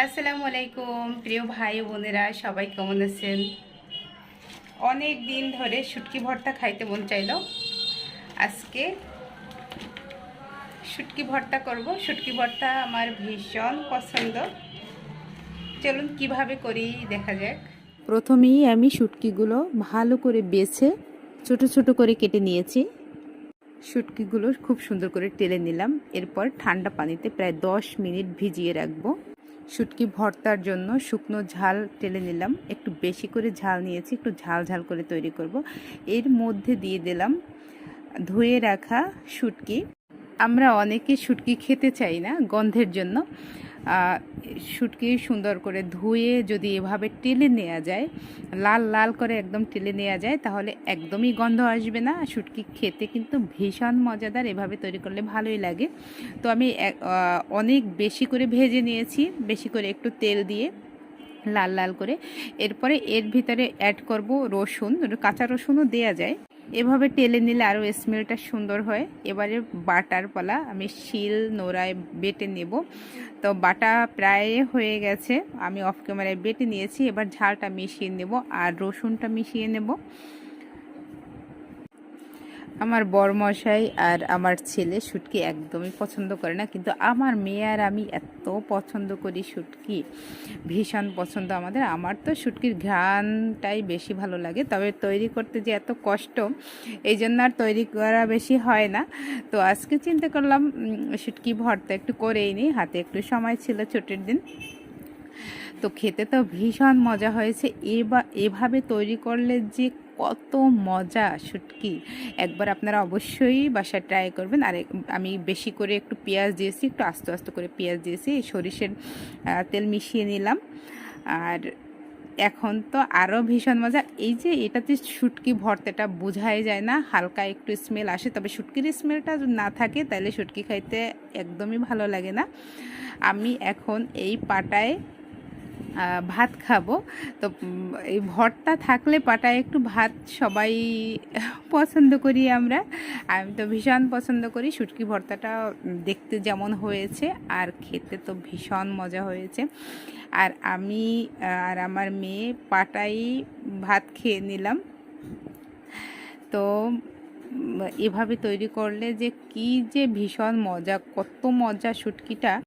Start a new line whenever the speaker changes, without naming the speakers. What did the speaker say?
আসসালামু আলাইকুম, প্রিয় ভাই বোনেরা, সবাই কেমন আছেন? অনেক দিন ধরে শুটকি ভর্তা খাইতে মন চাইলো। আজকে শুটকি ভর্তা করব। শুটকি ভর্তা আমার ভীষণ পছন্দ। চলুন কীভাবে করি দেখা যাক।
প্রথমেই আমি শুটকিগুলো ভালো করে বেছে ছোট ছোট করে কেটে নিয়েছি। শুটকিগুলো খুব সুন্দর করে টেলে নিলাম। এরপর ঠান্ডা পানিতে প্রায় দশ মিনিট ভিজিয়ে রাখব। শুটকি ভর্তার জন্য শুকনো ঝাল টেলে নিলাম। একটু বেশি করে ঝাল নিয়েছি, একটু ঝাল ঝাল করে তৈরি করব। এর মধ্যে দিয়ে দিলাম ধুয়ে রাখা শুটকি। আমরা অনেকে শুটকি খেতে চাই না গন্ধের জন্য। শুটকি সুন্দর করে ধুয়ে যদি এভাবে টেলে নেওয়া যায়, লাল লাল করে একদম টেলে নেওয়া যায়, তাহলে একদমই গন্ধ আসবে না। শুটকি খেতে কিন্তু ভীষণ মজাদার, এভাবে তৈরি করলে ভালোই লাগে। তো আমি অনেক বেশি করে ভেজে নিয়েছি, বেশি করে একটু তেল দিয়ে লাল লাল করে। এরপরে এর ভিতরে অ্যাড করব রসুন, কাঁচা রসুনও দেওয়া যায়। এভাবে টেলে নিলে আরও স্মেলটা সুন্দর হয়। এবারে বাটার পালা আমি শিল নোড়ায় বেটে নেব। তো বাটা প্রায় হয়ে গেছে, আমি অফ ক্যামেরায় বেটে নিয়েছি। এবার ঝালটা মিশিয়ে নেব আর রসুনটা মিশিয়ে নেব। আমার বরমশাই আর আমার ছেলে শুটকি একদমই পছন্দ করে না, কিন্তু আমার মেয়ে আর আমি এত পছন্দ করি শুটকি, ভীষণ পছন্দ আমাদের। আমার তো শুটকির ঘ্রাণটাই বেশি ভালো লাগে, তবে তৈরি করতে যে এত কষ্ট, এই জন্য আর তৈরি করা বেশি হয় না। তো আজকে চিন্তা করলাম শুটকি ভর্তা একটু করেই নিই, হাতে একটু সময় ছিল ছুটির দিন। তো খেতে তো ভীষণ মজা হয়েছে। এবা, এভাবে তৈরি করলে যে কত মজা শুটকি। একবার আপনারা অবশ্যই বাসায় ট্রাই করবেন। আর আমি বেশি করে একটু পেঁয়াজ দিয়েছি, একটু আস্তে আস্তে করে পেঁয়াজ দিয়েছি, সরিষের তেল মিশিয়ে নিলাম। আর এখন তো আরও ভীষণ মজা। এই যে এটাতে শুটকি ভর্তাটা বোঝাই যায় না, হালকা একটু স্মেল আসে, তবে শুটকির স্মেলটা না থাকে, তাহলে শুটকি খাইতে একদমই ভালো লাগে না। আমি এখন এই পাটায় ভাত খাব। তো এই ভর্তা থাকলে পাটায় একটু ভাত সবাই পছন্দ করি আমরা। আমি তো ভীষণ পছন্দ করি। শুটকি ভর্তাটা দেখতে যেমন হয়েছে আর খেতে তো ভীষণ মজা হয়েছে। আর আমি আর আমার মেয়ে পাটাই ভাত খেয়ে নিলাম। তো এভাবে তৈরি করলে যে কি যে ভীষণ মজা, কত মজা শুটকিটা।